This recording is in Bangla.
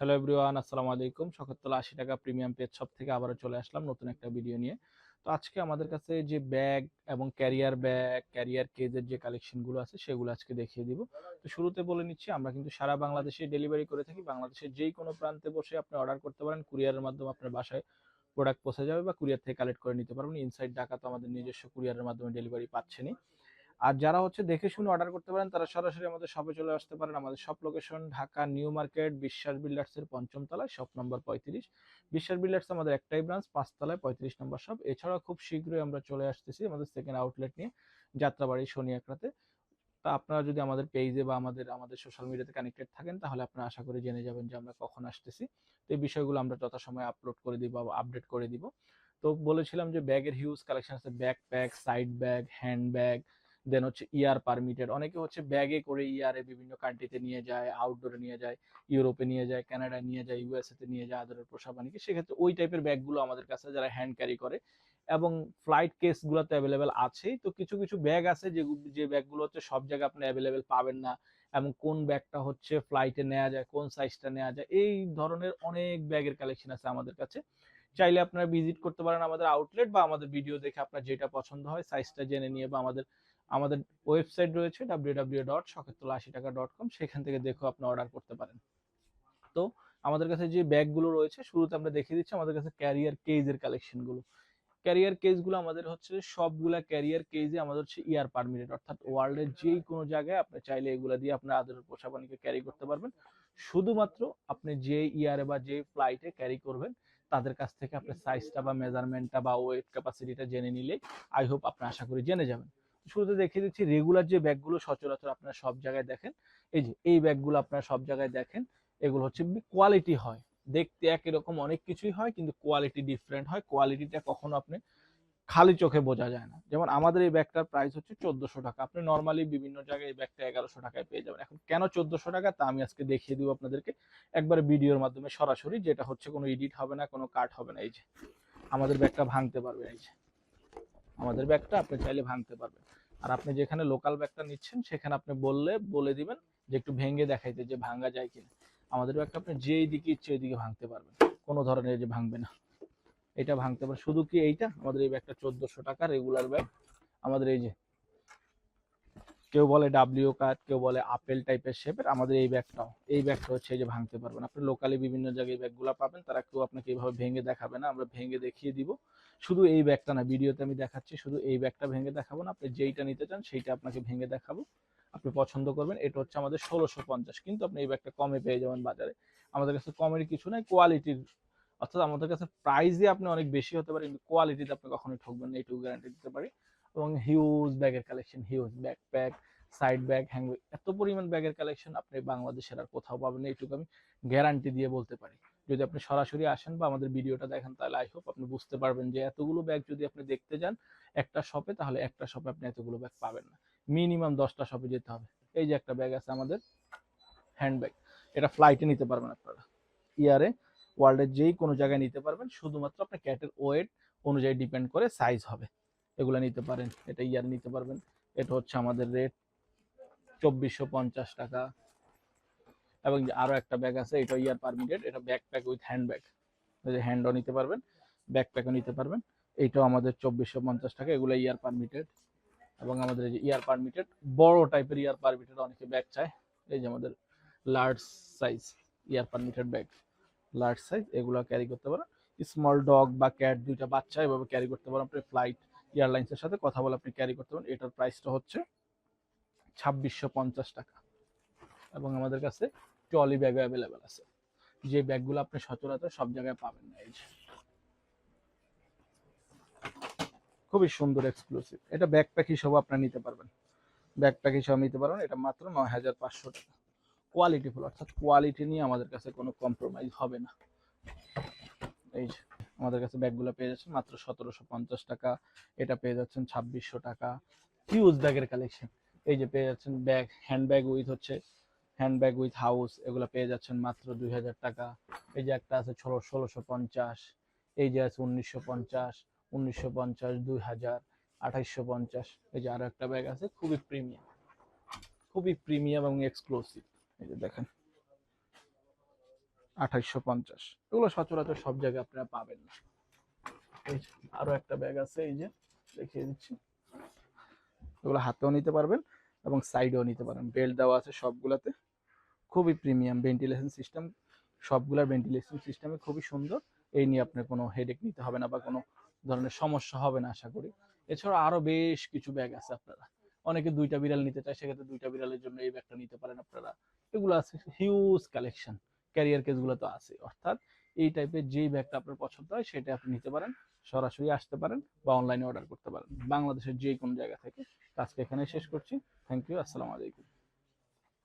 হ্যালো এভরিওয়ান আসসালামু আলাইকুম। শখতলা আশি টাকা প্রিমিয়াম পেজ শপ থেকে আবারও চলে আসলাম নতুন একটা ভিডিও নিয়ে। তো আজকে আমাদের কাছে যে ব্যাগ এবং ক্যারিয়ার ব্যাগ ক্যারিয়ার কেজের যে কালেকশনগুলো আছে, সেগুলো আজকে দেখিয়ে দিব। তো শুরুতে বলে নিচ্ছি, আমরা কিন্তু সারা বাংলাদেশে ডেলিভারি করে থাকি। বাংলাদেশের যেই কোনো প্রান্তে বসে আপনি অর্ডার করতে পারেন। কুরিয়ারের মাধ্যমে আপনার বাসায় প্রোডাক্ট পৌঁছে যাবে বা কুরিয়ার থেকে কালেক্ট করে নিতে পারবেন। ইনসাইড ঢাকা তো আমাদের নিজস্ব কুরিয়ারের মাধ্যমে ডেলিভারি পাচ্ছেনই। আর যারা হচ্ছে দেখে শুনে অর্ডার করতে পারেন, তারা সরাসরি আমাদের শপে চলে আসতে পারেন। আমাদের shop location Dhaka new market, Biswas builders এর পঞ্চম তলায় শপ নম্বর পঁয়ত্রিশ। বিশ্বাস বিল্ডার্স আমাদের একটাই ব্রাঞ্চ পাঁচতলায় পঁয়ত্রিশ নম্বর শপ এছাড়াও খুব শীঘ্রই আমরা চলে আসতেছি আমাদের সেকেন্ড আউটলেট নিয়ে, যাত্রাবাড়ি শনি একরাতে তা আপনারা যদি আমাদের পেজে বা আমাদের আমাদের সোশ্যাল মিডিয়াতে কানেক্টেড থাকেন, তাহলে আপনারা আশা করি জেনে যাবেন যে আমরা কখন আসতেছি। তো এই বিষয়গুলো আমরা যথাসময়ে আপলোড করে দিব আপডেট করে দিব। তো বলেছিলাম যে ব্যাগের হিউজ কালেকশন আছে। Backpack side bag hand bag then হচ্ছে ইয়ার পারমিটেড অনেকে হচ্ছে ব্যাগে করে ইয়ারে বিভিন্ন কান্ট্রিতে নিয়ে যায় আউটডোরে নিয়ে যায় ইউরোপে নিয়ে যায় কানাডায় নিয়ে যায় ইউএসএ তে নিয়ে যায় আদরের পোষা বানিকে সেক্ষেত্রে ওই টাইপের ব্যাগগুলো আমাদের কাছে যারা হ্যান্ড ক্যারি করে এবং ফ্লাইট কেসগুলোতে অ্যাভেলেবেল আছেই। তো কিছু কিছু ব্যাগ আছে যে যে ব্যাগগুলো হচ্ছে সব জায়গায় আপনি অ্যাভেলেবেল পাবেন না এবং কোন ব্যাগটা হচ্ছে ফ্লাইটে নেওয়া যায়, কোন সাইজটা নেওয়া যায়, এই ধরনের অনেক ব্যাগের কালেকশন আছে আমাদের কাছে। চাইলে আপনারা ভিজিট করতে পারেন আমাদের আউটলেট বা আমাদের ভিডিও দেখে আপনার যেটা পছন্দ হয় সাইজটা জেনে নিয়ে বা আমাদের আমাদের ওয়েবসাইট রয়েছে W dot taka dot com সেখান থেকে দেখেও আপনি অর্ডার করতে পারেন। তো আমাদের কাছে যে ব্যাগগুলো রয়েছে, শুরুতে আমরা দেখিয়ে দিচ্ছি আমাদের কাছে ক্যারিয়ার কেজের কালেকশনগুলো ক্যারিয়ার কেজগুলো আমাদের হচ্ছে সবগুলা ক্যারিয়ার কেজে আমাদের হচ্ছে ইয়ার পারমিটেড অর্থাৎ ওয়ার্ল্ডের যেই কোনো জায়গায় আপনি চাইলে এগুলো দিয়ে আপনার আদরের পোষা ক্যারি করতে পারবেন। শুধুমাত্র আপনি যে ইয়ারে বা যে ফ্লাইটে ক্যারি করবেন, তাদের কাছ থেকে আপনার সাইজটা বা মেজারমেন্টটা বা ওয়েট ক্যাপাসিটিটা জেনে নিলে আই হোপ আপনি আশা করি জেনে যাবেন। শুরুতে দেখিয়ে দিচ্ছি রেগুলার যে ব্যাগগুলো সচরাচর আপনারা সব জায়গায় দেখেন, এই যে এই ব্যাগগুলো আপনারা সব জায়গায় দেখেন, এগুলো হচ্ছে কোয়ালিটি হয়। দেখতে একই রকম অনেক কিছুই হয়, কিন্তু কোয়ালিটি ডিফারেন্ট হয়। কোয়ালিটিটা কখনো আপনি খালি চোখে বোঝা যায় না। যেমন আমাদের এই ব্যাগটার প্রাইস হচ্ছে চোদ্দশো টাকা। আপনি নর্মালি বিভিন্ন জায়গায় এই ব্যাগটা এগারোশো টাকায় পেয়ে যাবেন। এখন কেন চোদ্দশো টাকা? তা আমি আজকে দেখিয়ে দিব আপনাদেরকে একবার ভিডিওর মাধ্যমে সরাসরি, যেটা হচ্ছে কোনো এডিট হবে না, কোনো কাট হবে না। এই যে, আমাদের ব্যাগটা ভাঙতে পারবে, এই যে। আমাদের ব্যাগটা আপনি চাইলে ভাঙতে পারবেন। আর আপনি যেখানে লোকাল ব্যাগটা নিচ্ছেন, সেখানে আপনি বললে, বলে দিবেন যে একটু ভেঙে দেখাইতে যে ভাঙা যায় কিনা। আমাদের ব্যাগটা আপনি যেই দিকে ইচ্ছে ওই দিকে ভাঙতে পারবেন। কোনো ধরনের যে ভাঙবে না। এটা ভাঙতে পারে শুধু কি এইটা? আমাদের এই ব্যাগটা চোদ্দোশো টাকা রেগুলার ব্যাগ আমাদের এই যে কেউ বলে ডাব্লিউ কার্ড কেউ বলে আপেল টাইপের শেপের আমাদের এই ব্যাগটাও এই ব্যাগটা হচ্ছে এই যে ভাঙতে পারবেন। আপনি লোকালি বিভিন্ন জায়গায় ব্যাগগুলো পাবেন, তারা কেউ আপনাকে এইভাবে ভেঙে দেখাবে না। আমরা ভেঙে দেখিয়ে দিব। শুধু এই ব্যাগটা না, ভিডিওতে আমি দেখাচ্ছি, শুধু এই ব্যাগটা ভেঙে দেখাবো না। আপনি যেইটা নিতে চান, সেইটা আপনাকে ভেঙে দেখাবো। আপনি পছন্দ করবেন, এটা হচ্ছে আমাদের ষোলোশো পঞ্চাশ। কিন্তু আপনি এই ব্যাগটা কমে পেয়ে যাবেন বাজারে। আমাদের কাছে কমের কিছু নাই কোয়ালিটির অর্থাৎ আমাদের কাছে প্রাইসে আপনি অনেক বেশি হতে পারে, কিন্তু কোয়ালিটিতে আপনি কখনোই ঠকবেন না, এইটুকু গ্যারান্টি দিতে পারি। এবং হিউজ ব্যাগের collection huge bag pack side bag hang এত পরিমাণ ব্যাগের কালেকশন আপনি বাংলাদেশের আর কোথাও পাবেন না, এইটুকু আমি গ্যারান্টি দিয়ে বলতে পারি। যদি আপনি সরাসরি আসেন বা আমাদের ভিডিওটা দেখেন, তাহলে আই হোপ আপনি বুঝতে পারবেন যে এতগুলো ব্যাগ যদি আপনি দেখতে যান একটা শপে তাহলে একটা শপে আপনি এতগুলো ব্যাগ পাবেন না। মিনিমাম দশটা শপে যেতে হবে। এই যে একটা ব্যাগ আছে আমাদের হ্যান্ড ব্যাগ এটা ফ্লাইটে নিতে পারবেন আপনারা। ইয়ারে ওয়ার্ল্ডের যেই কোনো জায়গায় নিতে পারবেন। শুধুমাত্র আপনার ক্যাটের ওয়েট অনুযায়ী ডিপেন্ড করে সাইজ হবে। এগুলো নিতে পারেন, এটা ইয়ার নিতে পারবেন। এটা হচ্ছে আমাদের রেট চব্বিশশো পঞ্চাশ টাকা। এবং যে আরও একটা ব্যাগ আছে, এটা ইয়ার পারমিটেড এটা back pack with hand bag যে হ্যান্ডও নিতে পারবেন ব্যাক প্যাকও নিতে পারবেন। এইটাও আমাদের চব্বিশশো পঞ্চাশ টাকা, এগুলো ইয়ার পারমিটেড এবং আমাদের এই যে ইয়ার পারমিটেড বড় টাইপের ইয়ার পারমিটেড অনেকে ব্যাগ চায়। এই যে আমাদের large size air permitted bag large size এগুলো ক্যারি করতে পারেন। স্মল ডগ বা ক্যাট দুইটা বাচ্চা এভাবে ক্যারি করতে পারেন। আপনি ফ্লাইট এয়ারলাইন্সের সাথে কথা বলে আপনি ক্যারি করতে পারেন। এটার প্রাইসটা হচ্ছে ছাব্বিশশো পঞ্চাশ টাকা। এবং আমাদের কাছে ট্রলি ব্যাগ অ্যাভেলেবেল আছে। যে ব্যাগগুলো আপনি সচরাচর সব জায়গায় পাবেন না এই যে। খুবই সুন্দর এক্সক্লুসিভ এটা ব্যাকপ্যাক হিসেবে আপনারা নিতে পারবেন। ব্যাকপ্যাক হিসেবে নিতে পারবেন। এটা মাত্র নয় হাজার পাঁচশো টাকা। কোয়ালিটি ফুল অর্থাৎ কোয়ালিটি নিয়ে আমাদের কাছে কোনো কম্প্রোমাইজ হবে না। এই আমাদের কাছে ব্যাগগুলো পেয়ে যাচ্ছেন, মাত্র সতেরোশো পঞ্চাশ টাকা। এটা পেয়ে যাচ্ছেন ছাব্বিশশো টাকা। হিউজ ব্যাগের কালেকশন এই যে পেয়ে যাচ্ছেন ব্যাগ হ্যান্ড ব্যাগ উইথ হচ্ছে হ্যান্ড ব্যাগ উইথ হাউস এগুলো পেয়ে যাচ্ছেন মাত্র দুই হাজার টাকা। এই যে একটা আছে ষোলো ষোলোশো পঞ্চাশ, এই যে আছে উনিশশো পঞ্চাশ উনিশশো পঞ্চাশ, দুই হাজার, আঠাইশশো পঞ্চাশ। এই যে আরও একটা ব্যাগ আছে, খুবই প্রিমিয়াম খুবই প্রিমিয়াম এবং এক্সক্লুসিভ এই যে দেখেন। আঠাইশশো পঞ্চাশ। এগুলো সচরাচর সব জায়গায় আপনারা পাবেন না। এই যে, আরও একটা ব্যাগ আছে এই যে দেখিয়ে দিচ্ছি। এগুলো হাতেও নিতে পারবেন এবং সাইডেও নিতে পারেন। বেল্ট দেওয়া আছে সবগুলাতে। খুবই প্রিমিয়াম ভেন্টিলেশন সিস্টেম সবগুলার ভেন্টিলেশন সিস্টেমে খুবই সুন্দর। এই নিয়ে আপনার কোনো হেডেক নিতে হবে না বা কোনো ধরনের সমস্যা হবে না আশা করি। এছাড়া আরও বেশ কিছু ব্যাগ আছে আপনারা। অনেকে দুইটা বিড়াল নিতে চায় সেক্ষেত্রে দুইটা বিড়ালের জন্য এই ব্যাগটা নিতে পারেন আপনারা। এগুলো আছে হিউজ কালেকশন ক্যারিয়ার কেসগুলো তো আছে। অর্থাৎ এই টাইপের যেই ব্যাগটা আপনার পছন্দ হয় সেটা আপনি নিতে পারেন, সরাসরি আসতে পারেন বা অনলাইনে অর্ডার করতে পারেন। বাংলাদেশের যে কোনো জায়গা থেকে। আজকে এখানে শেষ করছি। থ্যাংক ইউ আসসালামু আলাইকুম।